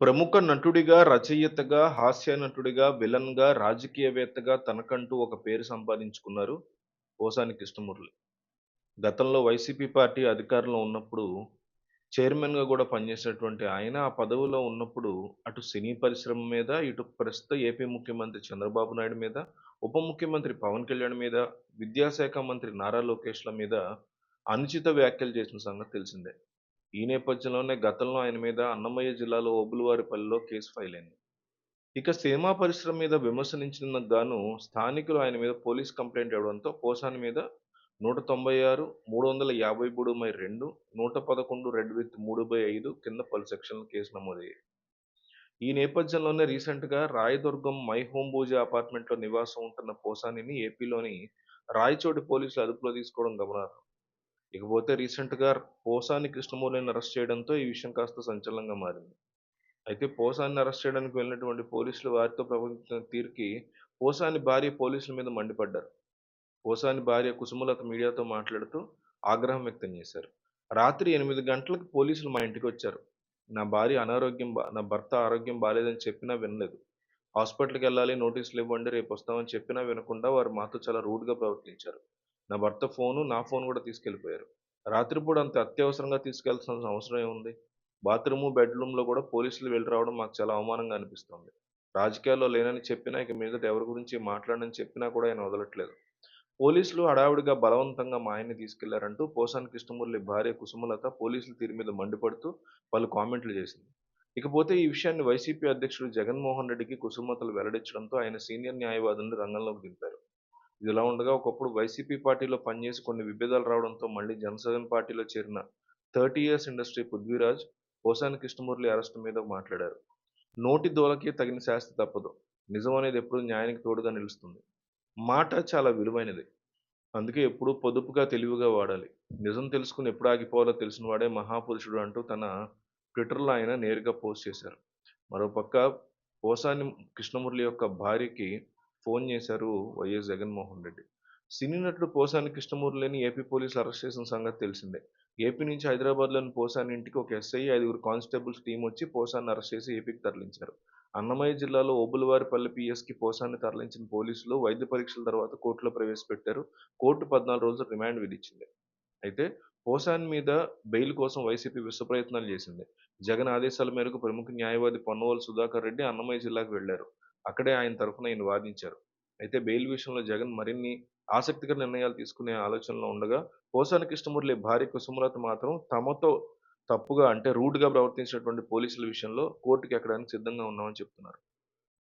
ప్రముఖ నటుడిగా, రచయితగా, హాస్య నటుడిగా, విలన్‌గా, రాజకీయవేత్తగా తనకంటూ ఒక పేరు సంపాదించుకున్నారు పోసాని కృష్ణమురళి. గతంలో వైసీపీ పార్టీ అధికారంలో ఉన్నప్పుడు చైర్మన్‌గా గూడా పనిచేసినటువంటి ఆయన ఆ పదవిలో ఉన్నప్పుడు అటు సినీ పరిశ్రమ మీద, ఇటు ప్రస్తుత ఏపీ ముఖ్యమంత్రి చంద్రబాబు నాయుడు మీద, ఉప ముఖ్యమంత్రి పవన్ కళ్యాణ్ మీద, విద్యాశాఖ మంత్రి నారా లోకేష్‌ల మీద అనుచిత వ్యాఖ్యలు చేసిన సంగతి తెలిసిందే. ఈ నేపథ్యంలోనే గతంలో ఆయన మీద అన్నమయ్య జిల్లాలో ఓబులవారిపల్లిలో కేసు ఫైల్ అయింది. ఇక సినిమా పరిశ్రమ మీద విమర్శించినందుకు గాను స్థానికులు ఆయన మీద పోలీస్ కంప్లైంట్ ఇవ్వడంతో పోసాని మీద 196, 353/2, 111 రెడ్ విత్ 3/5 కింద పలు సెక్షన్ల కేసు నమోదయ్యాయి. ఈ నేపథ్యంలోనే రీసెంట్‌గా రాయదుర్గం మై హోమ్ భూజా అపార్ట్మెంట్‌లో నివాసం ఉంటున్న పోసానిని ఏపీలోని రాయచోటి పోలీసులు అదుపులో తీసుకోవడం గమనార్హం. ఇకపోతే రీసెంట్‌గా పోసాని కృష్ణమూర్తిని అరెస్ట్ చేయడంతో ఈ విషయం కాస్త సంచలనంగా మారింది. అయితే పోసాన్ని అరెస్ట్ చేయడానికి వెళ్ళినటువంటి పోలీసులు వారితో ప్రవర్తించిన తీరుకి పోసాని భార్య పోలీసుల మీద మండిపడ్డారు. పోసాని భార్య కుసుమలత మీడియాతో మాట్లాడుతూ ఆగ్రహం వ్యక్తం చేశారు. రాత్రి ఎనిమిది గంటలకు పోలీసులు మా ఇంటికి వచ్చారు నా భార్య అనారోగ్యం బా నా భర్త ఆరోగ్యం బాగాలేదని చెప్పినా వినలేదు. హాస్పిటల్కి వెళ్ళాలి నోటీసులు ఇవ్వండి రేపు వస్తామని చెప్పినా వినకుండా వారు మాతో చాలా రూడ్‌గా ప్రవర్తించారు. నా భర్త ఫోను, నా ఫోన్ కూడా తీసుకెళ్ళిపోయారు. రాత్రిపూట అంత అత్యవసరంగా తీసుకెళ్ళాల్సిన అవసరం ఏముంది? బాత్రూము, బెడ్‌రూమ్‌లో కూడా పోలీసులు వెళ్ళి రావడం మాకు చాలా అవమానంగా అనిపిస్తోంది. రాజకీయాల్లో లేనని చెప్పినా, ఇక మీదట ఎవరి గురించి మాట్లాడని చెప్పినా కూడా ఆయన వదలట్లేదు. పోలీసులు హడావిడిగా బలవంతంగా మా ఆయన్ని తీసుకెళ్ళారంటూ పోసాని కృష్ణమూర్తి భార్య కుసుమలత పోలీసుల తీరు మీద మండిపడుతూ పలు కామెంట్లు చేసింది. ఇకపోతే ఈ విషయాన్ని వైసీపీ అధ్యక్షుడు జగన్మోహన్ రెడ్డికి కుసుమతలు వెల్లడించడంతో ఆయన సీనియర్ న్యాయవాదులను రంగంలోకి దింపారు. ఇదిలా ఉండగా ఒకప్పుడు వైసీపీ పార్టీలో పనిచేసి కొన్ని విభేదాలు రావడంతో మళ్ళీ జనసేన పార్టీలో చేరిన thirty years industry Prithviraj Posani Krishnamurali arrest మీద మాట్లాడారు. నోటి దూలకి తగిన శాస్తి తప్పదు. నిజం అనేది ఎప్పుడూ న్యాయానికి తోడుగా నిలుస్తుంది. మాట చాలా విలువైనది. అందుకే ఎప్పుడూ పొదుపుగా, తెలివిగా వాడాలి. నిజం తెలుసుకుని ఎప్పుడు ఆగిపోవాలో తెలిసినవాడే మహాపురుషుడు అంటూ తన ట్విట్టర్‌లో ఆయన నేరుగా పోస్ట్ చేశారు. మరోపక్క పోసాని కృష్ణమురళి యొక్క భార్యకి ఫోన్ చేశారు వైఎస్ జగన్మోహన్ రెడ్డి. సినీ నటుడు పోసాని కృష్ణమురళిని ఏపీ పోలీసులు అరెస్ట్ చేసిన సంగతి తెలిసిందే. ఏపీ నుంచి హైదరాబాద్‌లోని పోసాని ఇంటికి ఒక ఎస్ఐ, ఐదుగురు కానిస్టేబుల్స్ టీం వచ్చి పోసాన్ని అరెస్ట్ చేసి ఏపీకి తరలించారు. అన్నమయ్య జిల్లాలో ఓబులవారిపల్లి పీఎస్‌కి పోసాన్ని తరలించిన పోలీసులు వైద్య పరీక్షల తర్వాత కోర్టులో ప్రవేశపెట్టారు. కోర్టు 14 రోజులు రిమాండ్ విధించింది. అయితే పోసాన్ మీద బెయిల్ కోసం వైసీపీ విశ్వప్రయత్నాలు చేసింది. జగన్ ఆదేశాల మేరకు ప్రముఖ న్యాయవాది పొన్నవోలు సుధాకర్ రెడ్డి అన్నమయ్య జిల్లాకు వెళ్ళారు. అక్కడే ఆయన తరఫున ఈయన వాదించారు. అయితే బెయిల్ విషయంలో జగన్ మరిన్ని ఆసక్తికర నిర్ణయాలు తీసుకునే ఆలోచనలో ఉండగా పోసాని కృష్ణమురళి భార్య కుసుమలత మాత్రం తమతో తప్పుగా అంటే రూడ్‌గా ప్రవర్తించినటువంటి పోలీసుల విషయంలో కోర్టుకి ఎక్కడానికి సిద్ధంగా ఉన్నామని చెప్తున్నారు.